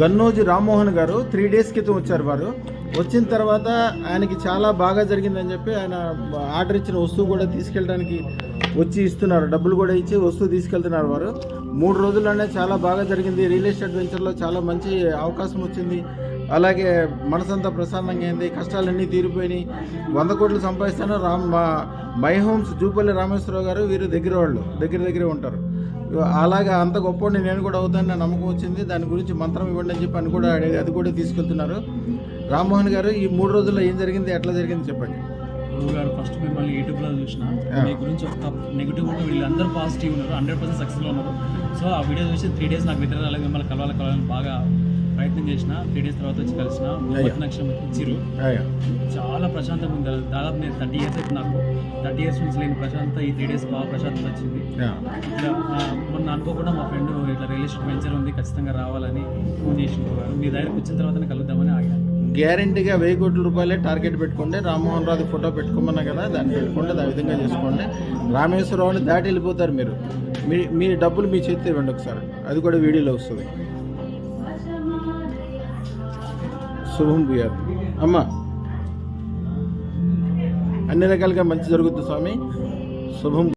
గన్నోజు రామ్మోహన్ గారు three days క్రితం వచ్చారు వారు. వచ్చిన తర్వాత ఆయనకి చాలా బాగా జరిగిందని చెప్పి ఆయన ఆర్డర్ ఇచ్చిన వస్తువు కూడా తీసుకెళ్ళడానికి వచ్చి ఇస్తున్నారు. డబ్బులు కూడా ఇచ్చి వస్తువు తీసుకెళ్తున్నారు వారు. మూడు రోజుల్లోనే చాలా బాగా జరిగింది. రియల్ ఎస్టేట్ వెంచర్లో చాలా మంచి అవకాశం వచ్చింది. అలాగే మనసంతా ప్రశాంతంగా అయింది. కష్టాలన్నీ తీరిపోయినాయి. వంద కోట్లు సంపాదిస్తాను రామ్ మా మై హోమ్స్ జూపల్లి రామేశ్వరరావు గారు వీరు దగ్గర వాళ్ళు. దగ్గర దగ్గరే ఉంటారు. అలాగా అంత గొప్పని నేను కూడా అవుతానని నమ్మకం వచ్చింది. దాని గురించి మంత్రం ఇవ్వండి అని చెప్పి అని కూడా అడిగి అది కూడా తీసుకెళ్తున్నారు. రామ్మోహన్ గారు ఈ మూడు రోజుల్లో ఏం జరిగింది ఎట్లా జరిగింది చెప్పండి. గారు ఫస్ట్ మిమ్మల్ని యూట్యూబ్లో చూసిన. మీ గురించి ఒక నెగిటివ్ ఉంటే వీళ్ళందరూ పాజిటివ్ ఉన్నారు. హండ్రెడ్ పర్సెంట్ సక్సెస్లో ఉన్నారు. సో ఆ వీడియో చూసి త్రీ డేస్ నాకు నిద్ర రాలేదు. మిమ్మల్ని కలవాలి కలవాలని బాగా ప్రయత్నం చేసిన త్రీ డేస్ తర్వాత వచ్చి కలిసిన. నక్షత్రం ఇచ్చిరు. చాలా ప్రశాంతంగా ఉంది. దాదాపు నేను థర్టీ ఇయర్స్ అయితే నాకు థర్టీ ఇయర్స్ నుంచి లేని ప్రశాంతత ఈ త్రీ డేస్ బాగా ప్రశాంతత వచ్చింది. ఇట్లా మొన్న అనుకోకుండా మా ఫ్రెండ్ ఇట్లా రియల్ ఎస్టేట్ వెంచర్ ఉంది ఖచ్చితంగా రావాలని ఫోన్ చేసి గారు మీ దగ్గరకు వచ్చిన తర్వాతనే కలుద్దామని ఆగాను. గ్యారంటీగా వెయ్యి కోట్ల రూపాయలే టార్గెట్ పెట్టుకోండి. రామ్మోహన్ రావు ఫోటో పెట్టుకోమన్నా కదా దాన్ని పెట్టుకోండి ఆ విధంగా చేసుకోండి. రామేశ్వరరావుని దాటి వెళ్ళిపోతారు మీరు. మీ మీ డబ్బులు మీ చేతితో ఇవ్వండి ఒకసారి. అది కూడా వీడియోలో వస్తుంది. శుభం భూయాత్. అమ్మ. అన్ని రకాలుగా మంచి జరుగుతుంది స్వామి. శుభం